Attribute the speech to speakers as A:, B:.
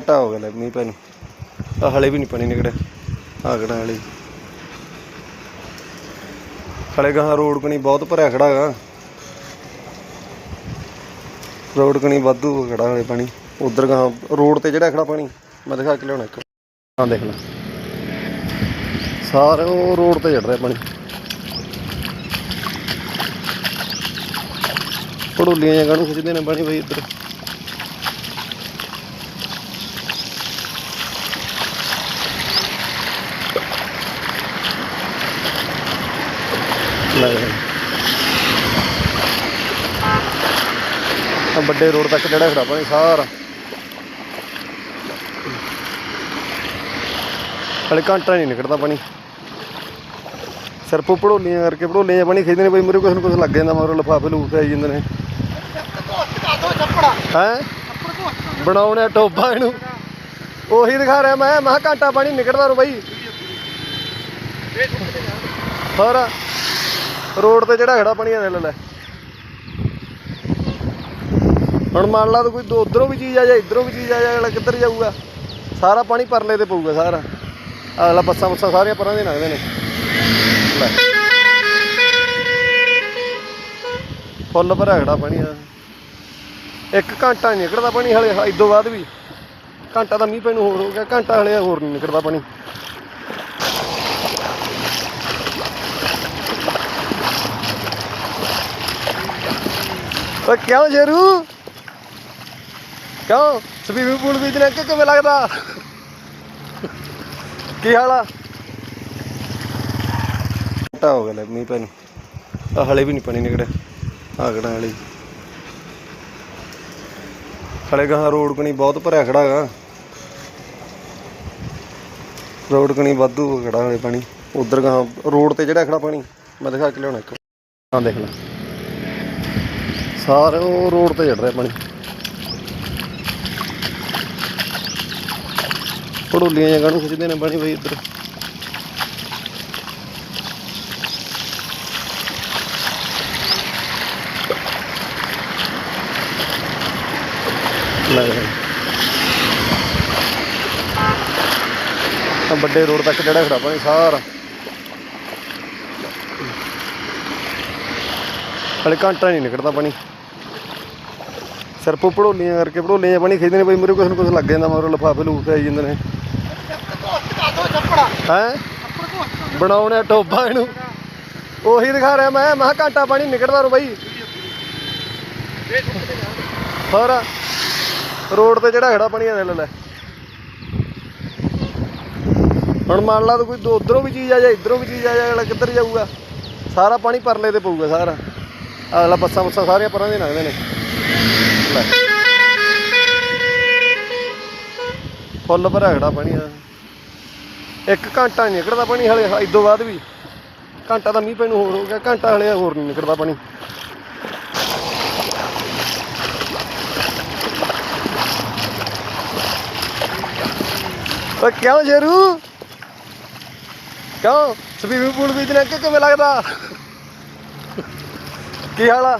A: ਘਟਾ ਹੋ ਗਿਆ ਲੈ, ਮੀਂਹ ਪੈਣ ਆ ਹਲੇ ਵੀ ਨਹੀਂ ਪਾਣੀ ਨਿਕੜਿਆ ਆ ਖੜਾ ਹਲੇ। ਹਲੇ ਗਾਂ ਰੋਡ ਕਣੀ ਬਹੁਤ ਭਰਿਆ ਖੜਾ ਹੈਗਾ। ਰੋਡ ਕਣੀ ਵਾਧੂ ਖੜਾ ਹਲੇ ਪਾਣੀ। ਉਧਰ ਗਾਂ ਰੋਡ ਤੇ ਜਿਹੜਾ ਖੜਾ ਪਾਣੀ, ਮੈਂ ਦਿਖਾ ਕੇ ਲਿਆਉਣਾ ਇੱਕ। ਹਾਂ ਦੇਖ ਲੈ। ਸਾਰੇ ਉਹ ਰੋਡ ਤੇ ਚੜ ਰਿਹਾ ਪਾਣੀ। ਪੜੋਲੀਆਂ ਜਾਂ ਕਾਹਨੂੰ ਖਿੱਚਦੇ ਨੇ ਪਾਣੀ ਬਈ ਇੱਧਰ। ਲੈ ਵੱਡੇ ਰੋਡ ਤੱਕ ਜਿਹੜਾ ਖੜਾ ਪਾਣੀ ਸਾਰਾ। ਹਲੇ ਘੰਟਾ ਨਹੀਂ ਨਿਕਲਦਾ ਪਾਣੀ। ਸਿਰਫ ਪੜੋਲੀਆਂ ਕਰਕੇ ਪੜੋਲੀਆਂ ਪਾਣੀ ਖਿੱਚਦੇ ਨੇ ਬਈ ਮੇਰੇ ਕੁਛ ਨੂੰ ਕੁਛ ਲੱਗ ਜਾਂਦਾ, ਮਗਰੋਂ ਲਫਾਫੇ ਲੂਫੇ ਆਈ ਜਾਂਦੇ ਨੇ। ਹੈ? ਬਣਾਉਣੇ ਟੋਬਾ ਇਹਨੂੰ। ਉਹੀ ਦਿਖਾ ਰਿਹਾ ਮੈਂ ਮੈਂ ਕਿਹਾ ਘੰਟਾ ਪਾਣੀ ਨਿਕਲਦਾ ਰੋ ਬਾਈ। ਹੋਰ। ਰੋਡ ਤੇ ਜਿਹੜਾ ਖੜਾ ਪਾਣੀ ਆ ਲੈ ਲੈ। ਹੁਣ ਮੰਨ ਲਾ ਤੂੰ ਕੋਈ ਉਧਰੋਂ ਵੀ ਚੀਜ਼ ਆ ਜਾ ਇਧਰੋਂ ਵੀ ਚੀਜ਼ ਆ ਜਾ ਅਗਲਾ ਕਿੱਧਰ ਜਾਊਗਾ। ਸਾਰਾ ਪਾਣੀ ਪਰਲੇ ਤੇ ਪਊਗਾ ਸਾਰਾ। ਅਗਲਾ ਬੱਸਾਂ ਬੱਸਾਂ ਸਾਰੀਆਂ ਪਰਾਂ ਦੇ ਲੱਗਦੇ ਨੇ। ਫੁੱਲ ਭਰਿਆ ਖੜਾ ਪਾਣੀ ਆ। ਇੱਕ ਘੰਟਾ ਨਿਕਲਦਾ ਪਾਣੀ ਹਲੇ, ਇਦੋਂ ਬਾਅਦ ਵੀ। ਘੰਟਾ ਤਾਂ ਮੀਂਹ ਪੈਣ ਨੂੰ ਹੋਰ ਹੋ ਗਿਆ, ਘੰਟਾ ਹਲੇ ਹੋਰ ਨਹੀਂ ਨਿਕਲਦਾ ਪਾਣੀ। ਓ ਕਿਉਂ ਸ਼ੇਰੂ? ਕਿਉਂ? ਸਵੀਮਿੰਗ ਪੂਲ ਵਿੱਚ ਨੇ ਕਿ ਕਿਵੇਂ ਲੱਗਦਾ? ਕੀ ਹਾਲ ਆ? ਘਟਾ ਹੋ ਗਿਆ ਲੈ, ਮੀਂਹ ਪੈਣ ਆ ਹਲੇ ਵੀ ਨਹੀਂ ਪਾਣੀ ਨਿਕੜਿਆ ਆ ਖੜਾ ਹਲੇ ਗਾਂ ਰੋਡ ਕਣੀ ਬਹੁਤ ਭਰਿਆ ਖੜਾ ਹੈਗਾ। ਰੋਡ ਕਣੀ ਵਾਧੂ ਖੜਾ ਹਲੇ ਪਾਣੀ। ਉਧਰ ਗਾਂ ਰੋਡ ਤੇ ਜਿਹੜਾ ਖੜਾ ਪਾਣੀ। ਮੈਂ ਦਿਖਾ ਕੇ ਲਿਆਉਣਾ ਇੱਕ। ਹਾਂ ਦੇਖ ਲੈ। ਸਾਰੇ ਉਹ ਰੋਡ ਤੇ ਚੜ ਰਿਹਾ ਪਾਣੀ। ਪੜੋਲੀਆਂ ਜਗ੍ਹਾ ਨੂੰ ਖਿੱਚਦੇ ਨੇ ਪਾਣੀ ਬਈ ਇੱਧਰ। ਵੱਡੇ ਰੋਡ ਤੱਕ ਜਿਹੜਾ ਖੜਾ ਪਾਣੀ ਸਾਰਾ। ਹਲੇ ਘੰਟਾ ਨਹੀਂ ਨਿਕਲਦਾ ਪਾਣੀ। ਸਿਰਫ ਪੜੋਲੀਆਂ ਕਰਕੇ ਪੜੋਲੀਆਂ ਪਾਣੀ ਖਿੱਚਦੇ ਨੇ ਬਈ ਮੇਰੇ ਕੁਛ ਨੂੰ ਕੁਛ ਲੱਗ ਜਾਂਦਾ, ਮਗਰੋਂ ਲਫਾਫੇ ਲੂਫੇ ਆਈ ਜਾਂਦੇ ਨੇ। ਹੈ? ਬਣਾਉਣੇ ਟੋਬਾ ਇਹਨੂੰ। ਉਹੀ ਦਿਖਾ ਰਿਹਾ ਮੈਂ ਮੈਂ ਕਿਹਾ ਘੰਟਾ ਪਾਣੀ ਨਿਕਲਦਾ ਰੋ ਬਾਈ। ਹੋਰ, ਰੋਡ ਤੇ ਜਿਹੜਾ ਖੜਾ ਪਾਣੀ ਆ ਲੈ ਲੈ। ਹੁਣ ਮੰਨ ਲਾ ਤੂੰ ਕੋਈ ਉਧਰੋਂ ਵੀ ਚੀਜ਼ ਆ ਜਾ ਇਧਰੋਂ ਵੀ ਚੀਜ਼ ਆ ਜਾ ਅਗਲਾ ਕਿੱਧਰ ਜਾਊਗਾ। ਸਾਰਾ ਪਾਣੀ ਪਰਲੇ ਤੇ ਪਊਗਾ ਸਾਰਾ। ਅਗਲਾ ਬੱਸਾਂ ਬੱਸਾਂ ਸਾਰੀਆਂ ਪਰਾਂ ਦੇ ਲੰਘਦੇ ਨੇ। ਲੈ। ਫੁੱਲ ਭਰਿਆ ਖੜਾ ਪਾਣੀ ਆ ਇੱਕ ਘੰਟਾ ਨਹੀਂ ਨਿਕਲਦਾ ਪਾਣੀ ਹਲੇ ਇਦੋਂ ਬਾਅਦ ਵੀ। ਘੰਟਾ ਤਾਂ ਮੀਂਹ ਪੈਣ ਨੂੰ ਹੋਰ ਹੋ ਗਿਆ, ਘੰਟਾ ਹਲੇ ਹੋਰ ਨਹੀਂ ਨਿਕਲਦਾ ਪਾਣੀ। ਓ ਕਿਉਂ ਸ਼ੇਰੂ ਕਿਉਂ? ਸਵੀਮਿੰਗ ਪੂਲ ਵਿੱਚ ਨੇ ਕਿ ਕਿਵੇਂ ਲੱਗਦਾ? ਕੀ ਹਾਲ ਆ